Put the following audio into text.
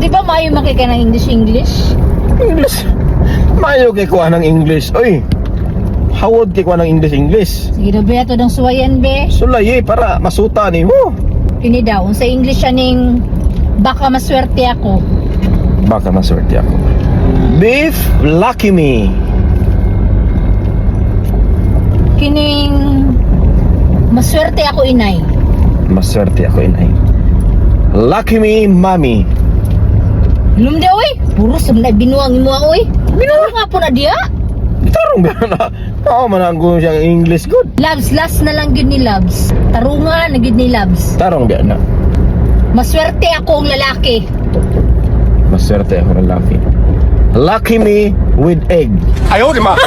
di ba mayo makika ng English English? English. Mayo kay kuha ng English. Oy. Hawod kay kuha ng English English. Sige na ba ito ng suwayan be? Sulay eh, para masuta ni mo. Kini daw, sa English aning baka maswerte ako. Baka maswerte ako. Beef Lucky Me. Kining maswerte ako inay. Maswerte ako inay. Lucky Me Mommy. Ilum dia oy, puro na binuang mo oy. Binuang nga po na dia. Tarong ba na? Oo, mananggo siyang English good. Labs, last na lang yun ni Labs. Tarungan na yun ni Labs. Tarong ba na? Maswerte ako ang lalaki. Maswerte ako ng lucky. Lucky Me with egg. Ayaw, di ma.